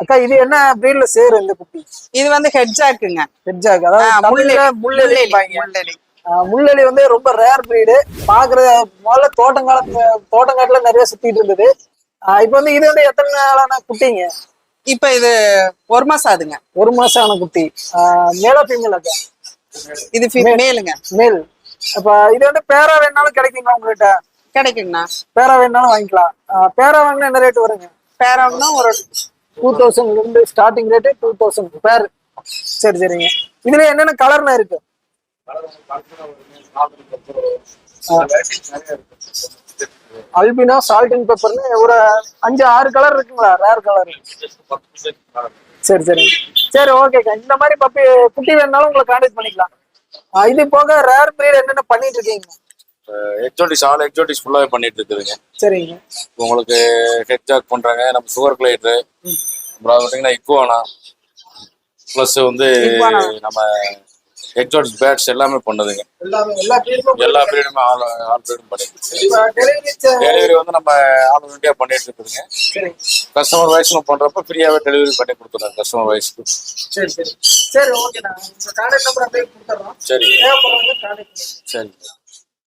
அக்கா இது என்ன பிரீட்ல சேரு இந்த குட்டி? இது வந்து ஹெட் ஜாக்குங்க ஹெட்ஜாக் அதாவது தமிழ்ல முள்ளெலி. முள்ளெலி முள்ளெலி வந்து ரொம்ப ரேர் பிரீடு பாக்குற முதல்ல தோட்டங்காலத்துல தோட்டங்காட்டுல நிறைய சுத்திட்டு இருந்தது. இப்போ வந்து இது வந்து எத்தனை நாளான குட்டிங்க? இப்ப இது ஒரு மாசம் ஆகுதுங்க. ஒரு மாசம் ஆன குட்டி மேலா ஃபீமேல் அக்கா? இது மேலுங்க மேல் அப்ப இது வந்து பேரா வேணாலும் கிடைக்குங்களா உங்ககிட்ட? கிடைக்குங்கண்ணா. பேரா வேணாலும் வாங்கிக்கலாம். பேரா வாங்கினா என்ன ரேட் வருங்க? பேரம்னா ஒரு டூ தௌசண்ட் இருந்து ஸ்டார்டிங் ரேட்டு டூ தௌசண்ட் பேர் சரி சரிங்க. இதுல என்னென்ன கலர்னா இருக்கு? அல்பினா சால்ட் அண்ட் பெப்பர்னு ஒரு அஞ்சு ஆறு கலர் இருக்குங்களா? ரேர் கலர் சரி சரி. சரி ஓகேக்கா இந்த மாதிரி பப்பி குட்டி வேணாலும் உங்களை கான்டாக்ட் பண்ணிக்கலாம். இது போக ரேர் பிரீட் என்னென்ன பண்ணிட்டு இருக்கீங்க? எக்ஸோட்டிஸ் ஆல் எக்ஸோட்டிஸ் ஃபுல்லாகவே பண்ணிட்டு இருக்குதுங்க. சரிங்க. உங்களுக்கு ஹெட் ஜாக் பண்றாங்க நம்ம சுகர் கிளைட்ரு அப்புறம் பார்த்தீங்கன்னா இக்குவானா ப்ளஸ் வந்து. நம்ம எக்ஸோட்டிஸ் பேட்ஸ் எல்லாமே பண்ணுதுங்க. எல்லாமே எல்லா பீரியடுமே ஆல் ஆல் பீரியடும் பண்ணிட்டு டெலிவரி வந்து நம்ம ஆல் இந்தியா பண்ணிட்டு இருக்குதுங்க. கஸ்டமர் வயசுல பண்றப்ப ஃப்ரீயாவே டெலிவரி பண்ணி கொடுத்துறோம் கஸ்டமர் வயசுக்கு சரி சரி. சரி ஓகே நான் உங்க கான்டாக்ட் நம்பர் அப்படியே கொடுத்துட்றோம் சரி. சரி.